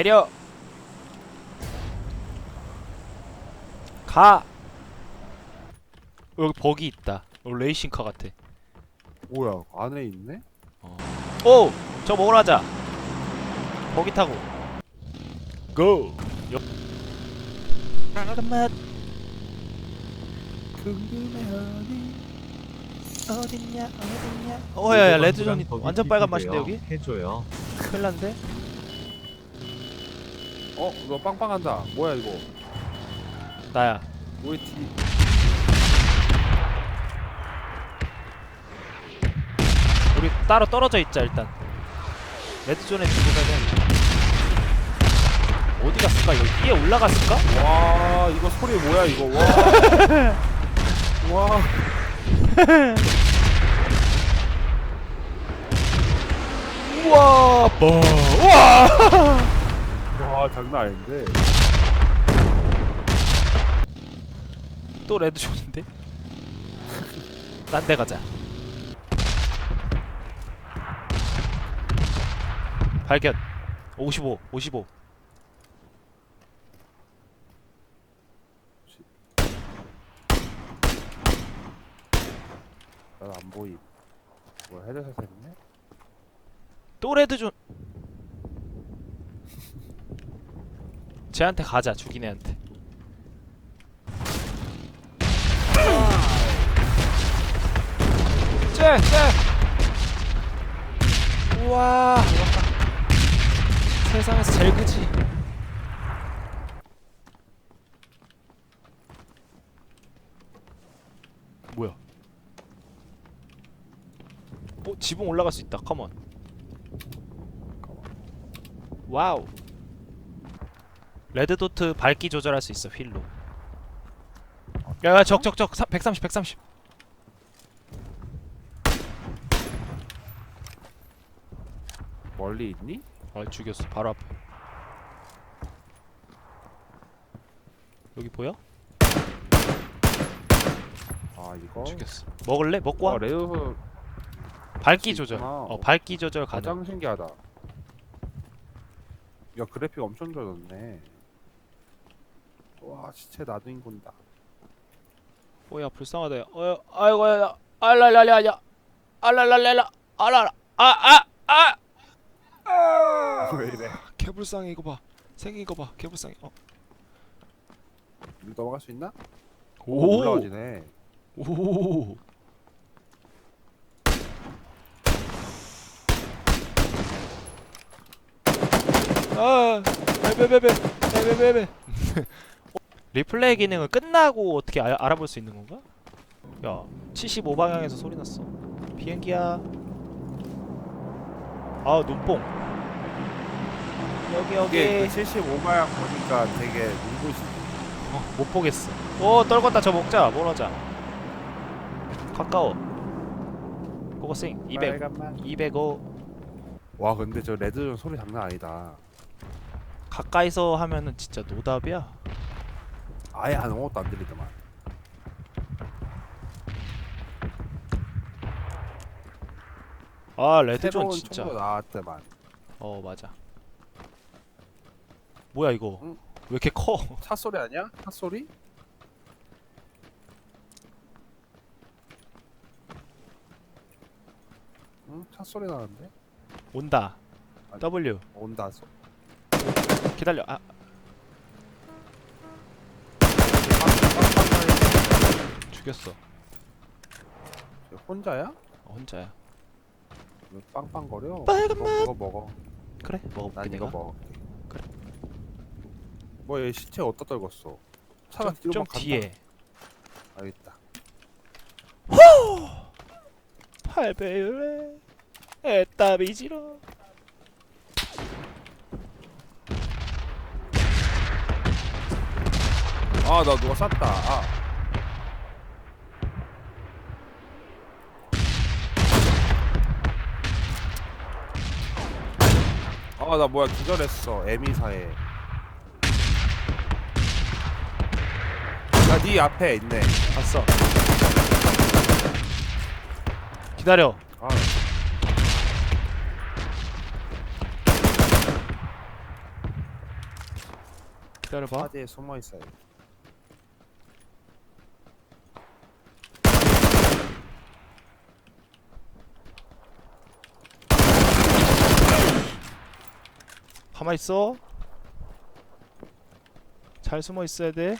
내려 가 여기 버기 있다 어, 레이싱카 같아 뭐야 안에 있네? 오! 저 먹으러 가자 버기 타고 고! 잠깐만 궁금해 어디 어딨냐 어딨냐 어야야 레드존이 완전 빨간 맛인데 여기? 해줘요. 큰일 났는데? 어? 너 빵빵한다. 뭐야 이거? 나야. OET 우리 따로 떨어져 있자 일단. 레드존에 돼 어디 갔을까? 여기 위에 올라갔을까? 와 이거 소리 뭐야 이거? 와. 와. 우와 뭐. 우와 와 장난 아닌데. 또 레드 존인데? 딴 데 가자. 발견. 55 55 나도 안 보임. 뭐야 헤드셋 했네? 또 레드 존 쟤한테 가자 죽인 애한테 쟤! 쟤! 우와 세상에서 제일 크지 뭐야 어? 지붕 올라갈 수 있다 컴온 와우 레드도트 밝기 조절할 수 있어 휠로. 야야 적적적. 130 130 멀리 있니? 아 죽였어. 바로 앞에. 여기 보여? 아 이거? 죽였어. 먹을래? 먹고 와. 와 레드 밝기 수 조절. 있구나. 어 밝기 조절 가능. 가장 신기하다. 야 그래픽 엄청 좋아졌네 와 시체 나도 인군다. 오야 불쌍하다. 야. 어 아이고 야 알랄랄랄야 알랄랄랄라. 알랄라 아아아! 왜 이래? 개불쌍해 이거 봐. 생긴 거 봐 개불쌍해. 어. 물 넘어갈 수 있나? 오 올라가지네. 오! 아, 베베베베, 베베베베. 리플레이 기능은 끝나고 어떻게 알, 알아볼 수 있는 건가? 야, 75 방향에서 소리 났어. 비행기야. 아, 눈뽕. 여기 이게 여기. 그 75마약 보니까 되게 눈부시 어, 못 보겠어. 오, 떨궜다. 저 먹자. 뭐 하자. 가까워. 고고싱 200. 빨간만 205. 와 근데 저 레드존 소리 장난 아니다 가까이서 하면은 진짜 노답이야. 아예 아무것도 안 들리더만 아 레드존 새로운 진짜. 총도 나왔더만 어 맞아. 뭐야 이거? 응? 왜 이렇게 커? 차 소리 아니야? 차 소리? 응? 차 소리 나는데? 온다. 아니. W 온다 소. 기다려. 아 죽였어. 저 혼자야? 어, 혼자야. 왜 빵빵거려? 빨간 이거 먹어 먹어. 그래 먹어볼게 난 이거 내가. 먹어. 그래. 뭐얘 시체 어디다 떨궜어? 차가 좀, 뒤로 좀 막 간다. 뒤에. 알겠다. 8배율에 애따비지러. 아나 누가 쐈다. 아. 아 나 뭐야 기절했어 에미사에 나네 앞에 있네 봤어. 기다려. 아 기다려봐 차지에 숨어 있어요. 가만 있어 잘 숨어 있어야 돼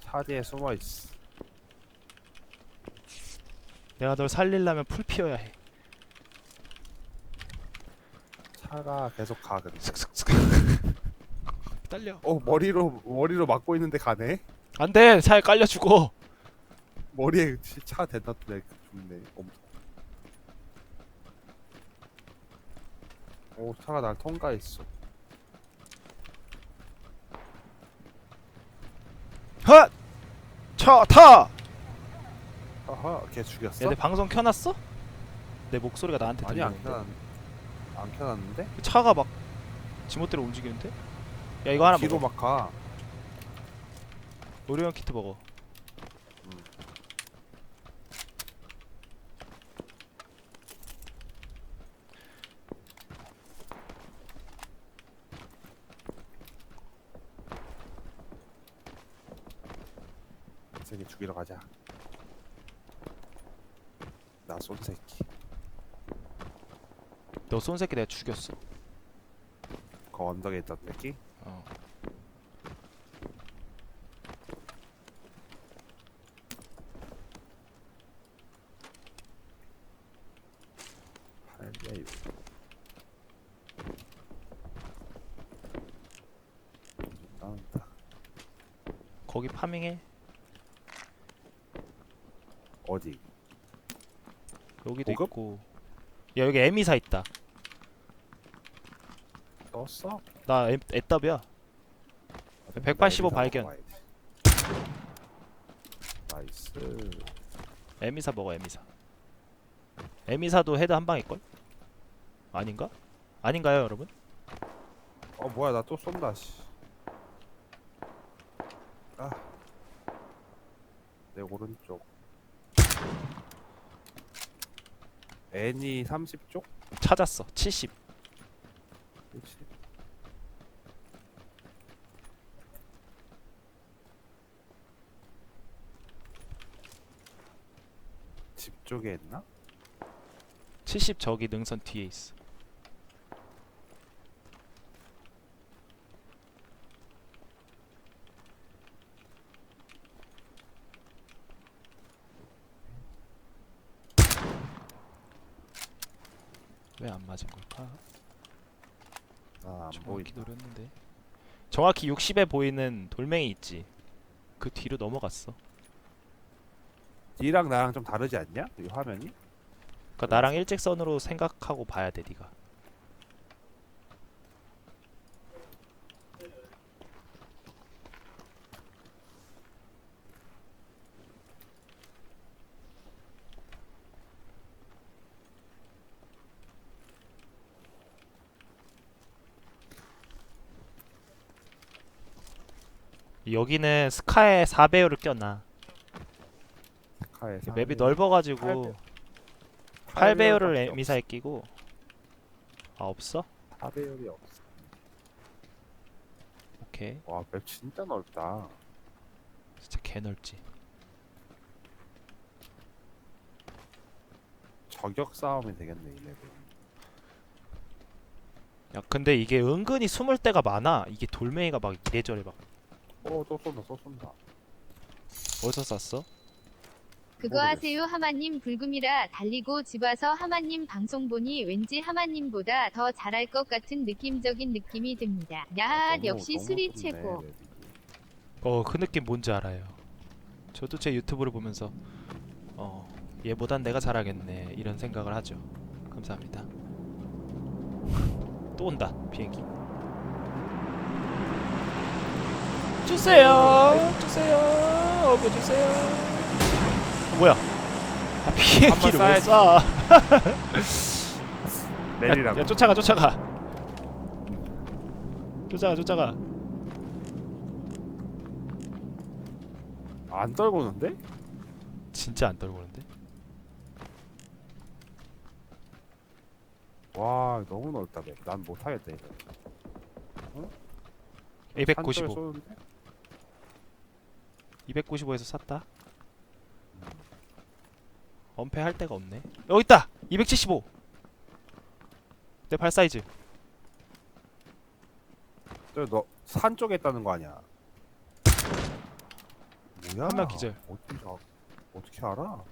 차지에 숨어 있어. 내가 널 살리려면 풀 피워야 해 차가 계속 가 근데. 슥슥슥 딸려 어 머리로 머리로 막고 있는데 가네. 안 돼 차에 깔려 죽어 머리에 치- 차 대다 네 죽네. 엄- 오 차가 날 통과했어. 헛! 차 타! 아하 걔 죽였어? 야내 방송 켜놨어? 내 목소리가 나한테 아니 안 들리는데 켜놨 안 켜놨는데? 차가 막 지멋대로 움직이는데? 야 이거 하나 뒤로 먹어 막 가. 의료용 키트 먹어 죽이러 가자. 나 쏜 새끼. 너 쏜 새끼 내가 죽였어 그 언덕에 있던 새끼. 어. 할래 나온다. 거기 파밍해 어디? 여기도 고급? 있고 야 여기 에미사 있다 떴어? 나 애, 애답이야 185 발견. 나이스. 에미사 먹어 에미사 에미사도 헤드 한 방일걸? 아닌가? 아닌가요 여러분? 어 뭐야 나 또 쏜다 씨. 아. 내 오른쪽. 애니 30쪽? 찾았어 70 그렇지. 집 쪽에 있나? 70 저기 능선 뒤에 있어 왜 걸까? 나안 정확히 보인다. 노렸는데 정확히 60에 보이는 돌멩이 있지 그 뒤로 넘어갔어 니랑 나랑 좀 다르지 않냐? 이 화면이? 그러니까 나랑 일직선으로 생각하고 봐야 돼 네가 여기는 스카에 4배율을 껴놔 카에 맵이 넓어가지고 8배율을 에미사에 끼고 아 없어? 4배율이 없어. 오케이 와, 맵 진짜 넓다. 진짜 개 넓지 저격 싸움이 되겠네, 이 맵은. 야 근데 이게 은근히 숨을 때가 많아 이게 돌멩이가 막 이래저래 막 어, 또 쏜다, 또 쏜다. 어디서 쐈어? 그거 모르겠어. 하세요 하마님 불금이라 달리고 집 와서 하마님 방송 보니 왠지 하마님보다 더 잘할 것 같은 느낌적인 느낌이 듭니다. 야 너무- 역시 너무 술이 좁네, 최고. 어그 느낌 뭔지 알아요 저도 제 유튜브를 보면서 어 얘보단 내가 잘하겠네 이런 생각을 하죠 감사합니다 또 온다 비행기 주세요 주세요 어머 주세요 어, 뭐야 아 비행기를 왜 쏴야지. 쏴? 내리라고. 야, 야 쫓아가 쫓아가 쫓아가 쫓아가 안 떨구는데? 진짜 안 떨구는데 와, 너무 넓다, 맵. 난 못하겠다, 이거. 어? 295 쏘는데? 295에서 샀다 엄폐 할 데가 없네 여기 있다 275 내 발 사이즈 너산 쪽에 있다는 거 아니야? 뭐야? 한명 기절. 어떻게 알- 어떻게 알아?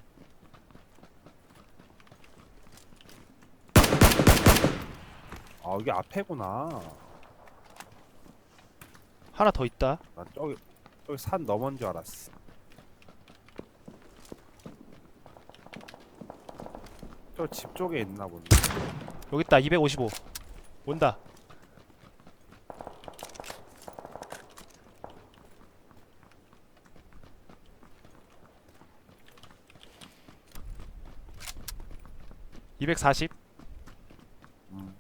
아 여기 앞에구나. 하나 더 있다 난 저기 저기 산 넘은 줄 알았어. 저 집 쪽에 있나 보네. 여기 있다 255 온다 (240) 음.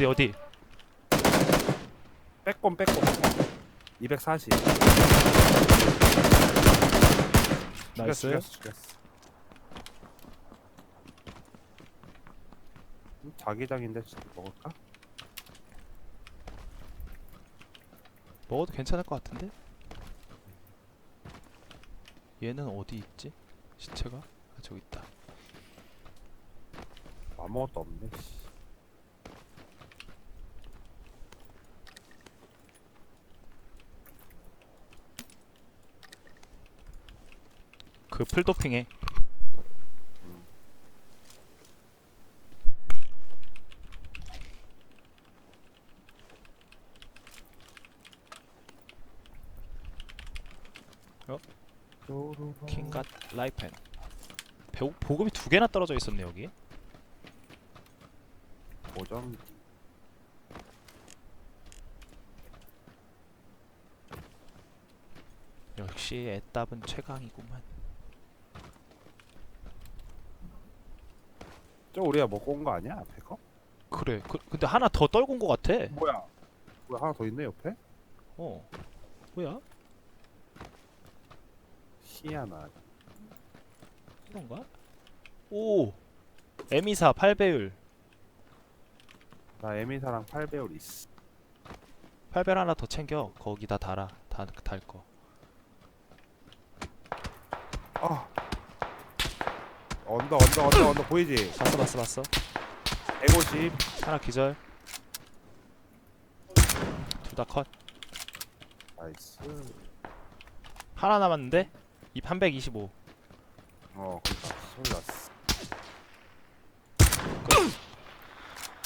어디 어디 빼꼼 빼꼼. 240. 나이스. 죽였어 죽였어. 음, 자기장인데 진짜 먹을까? 먹어도 괜찮을 것 같은데 얘는 어디 있지 시체가 아, 저기 있다 아무것도 없네. 씨. 그 풀도핑해 킹갓 라이펜. 배 보급이 두 개나 떨어져 있었네 여기. 보정. 역시 애답은 최강이구만 저 우리가 먹고 온 거 아니야? 앞에 거? 그래 그, 근데 하나 더 떨군 것 같아 뭐야? 뭐야 하나 더 있네 옆에? 어 뭐야 희한하. 이건가 오 에미사 8배율 나 에미사랑 8배율 있어. 8배율 하나 더 챙겨 거기다 달아 다, 달거 아. 언더 언더 언더 언더 보이지? 봤어 봤어 봤어 150. 하나 기절 둘 다 컷 나이스. 하나 남았는데 이325 어 그니까 소리 났어.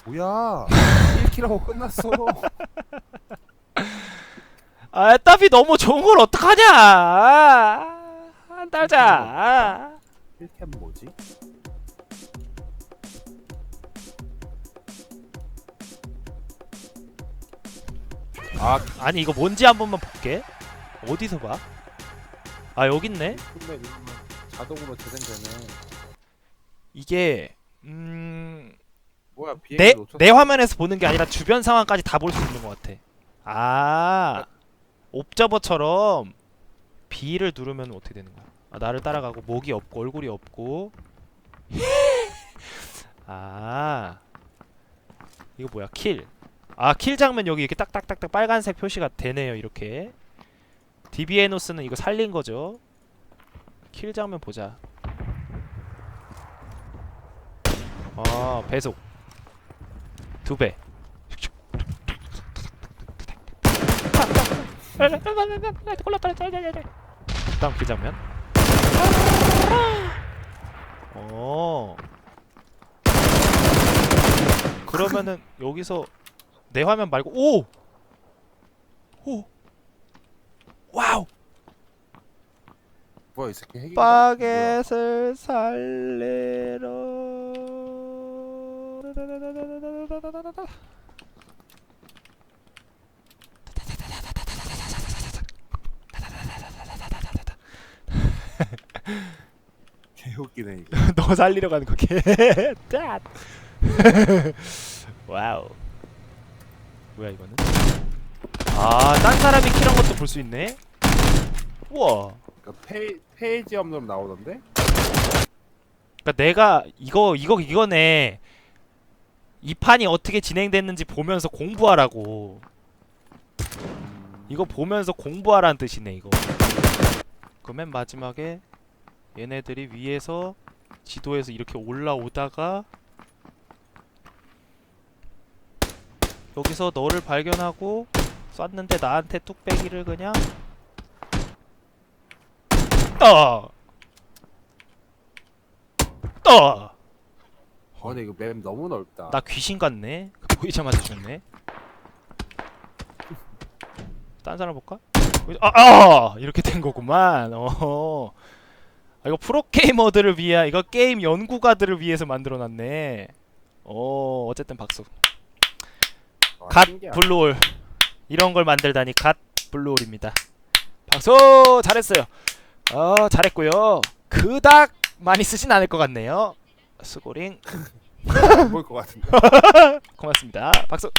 뭐야? 1킬하고 끝났어. 아 애답이 너무 좋은 걸 어떡하냐 아, 안 달자 1캠 뭐지? 아 아니 이거 뭔지 한 번만 볼게 어디서 봐? 아 여기 있네 근데 이러면 자동으로 재생되네. 이게 음내 뭐야 비행기 놓쳤어? 내 화면에서 보는 게 아니라 주변 상황까지 다 볼 수 있는 것 같아 아 옵저버처럼 B를 누르면 어떻게 되는 거야 아, 나를 따라가고 목이 없고 얼굴이 없고. 아. 이거 뭐야? 킬. 장면 여기 이렇게 딱딱딱딱 빨간색 표시가 되네요 이렇게. 디비에노스는 이거 살린 거죠. 킬 장면 보자. 아 배속. 두배. 다음 그 장면 어 그러면은 여기서 내 화면 말고 오! 오! 와우! 뭐야 이 새끼 핵인가? 바겟을 살레러 개웃기네 이거. 너 살리러 가는 거 개. 짠. 와우. 뭐야 이거는? 아, 딴 사람이 킬한 것도 볼 수 있네. 우와. 그 페이, 페이지 없는 나오던데? 그러니까 내가 이거 이거 이거네. 이 판이 어떻게 진행됐는지 보면서 공부하라고. 음, 이거 보면서 공부하라는 뜻이네 이거. 그맨 마지막에 얘네들이 위에서 지도에서 이렇게 올라오다가 여기서 너를 발견하고 쐈는데 나한테 뚝배기를 그냥 떠! 떠! 아 근데 이거 맵 너무 넓다. 나 귀신 같네. 보이자마자 죽네. 딴 사람 볼까? 아, 아! 이렇게 된 거구만. 어. 아, 이거 프로 게이머들을 위한 이거 게임 연구가들을 위해서 만들어 놨네. 어, 어쨌든 박수. 아, 갓 신기하다. 블루홀. 이런 걸 만들다니 갓 블루홀입니다. 박수! 잘했어요. 어, 잘했고요. 그닥 많이 쓰진 않을 것 같네요. 수고링. 안 보일 것 같은데. 고맙습니다. 박수.